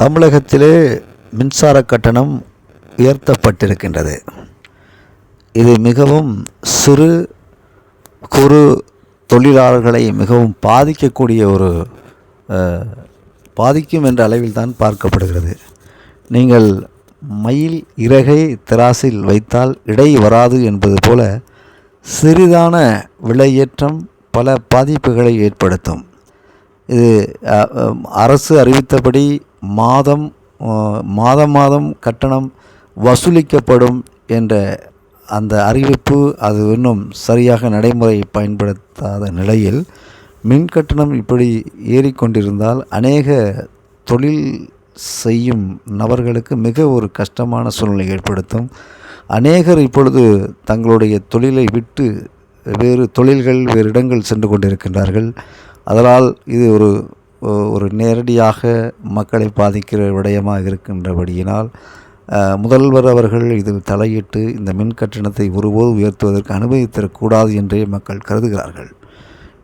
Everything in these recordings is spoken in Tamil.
தமிழகத்திலே மின்சார கட்டணம் உயர்த்தப்பட்டிருக்கின்றது. இது மிகவும் சிறு குறு தொழிலாளர்களை மிகவும் பாதிக்கக்கூடிய ஒரு பாதிக்கும் என்ற அளவில் தான் பார்க்கப்படுகிறது. நீங்கள் மயில் இறகை திராசில் வைத்தால் இடை வராது என்பது போல சிறிதான விலையேற்றம் பல பாதிப்புகளை ஏற்படுத்தும். இது அரசு அறிவித்தபடி மாதம் மாதம் மாதம் கட்டணம் வசூலிக்கப்படும் என்ற அந்த அறிவிப்பு அது இன்னும் சரியாக நடைமுறை பயன்படுத்தாத நிலையில் மின் கட்டணம் இப்படி ஏறிக்கொண்டிருந்தால் அநேக தொழில் செய்யும் நபர்களுக்கு மிக ஒரு கஷ்டமான சூழ்நிலை ஏற்படுத்தும். அநேகர் இப்பொழுது தங்களுடைய தொழிலை விட்டு வேறு தொழில்கள் வேறு இடங்கள் சென்று கொண்டிருக்கின்றார்கள். அதனால் இது ஒரு ஒரு நேரடியாக மக்களை பாதிக்கிற விடயமாக இருக்கின்றபடியினால் முதல்வர் அவர்கள் இதில் தலையிட்டு இந்த மின் கட்டணத்தை ஒருபோது உயர்த்துவதற்கு அனுமதித்தரக்கூடாது என்றே மக்கள் கருதுகிறார்கள்.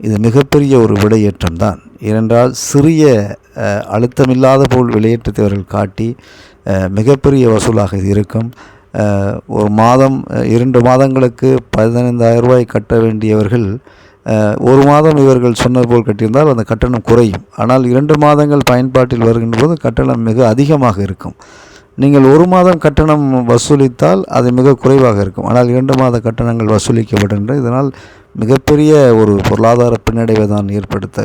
இது மிகப்பெரிய ஒரு விடையேற்றம் தான் ஏனென்றால் சிறிய அழுத்தமில்லாத போல் விலையேற்றத்தை அவர்கள் காட்டி மிகப்பெரிய வசூலாக இது இருக்கும். ஒரு மாதம் இரண்டு மாதங்களுக்கு பதினைந்தாயிரம் ரூபாய் கட்ட வேண்டியவர்கள் ஒரு மாதம் இவர்கள் சொன்னது போல் கட்டியிருந்தால் அந்த கட்டணம் குறையும். ஆனால் இரண்டு மாதங்கள் பயன்பாட்டில் வருகின்ற போது கட்டணம் மிக அதிகமாக இருக்கும். நீங்கள் ஒரு மாதம் கட்டணம் வசூலித்தால் அது மிக குறைவாக இருக்கும். ஆனால் இரண்டு மாத கட்டணங்கள் வசூலிக்கப்படுகின்ற இதனால் மிகப்பெரிய ஒரு பொருளாதார பின்னடைவை தான் ஏற்படுத்த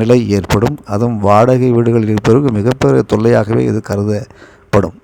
நிலை ஏற்படும். அதுவும் வாடகை வீடுகளில் இருப்பவருக்கு மிகப்பெரிய தொல்லையாகவே இது கருதப்படும்.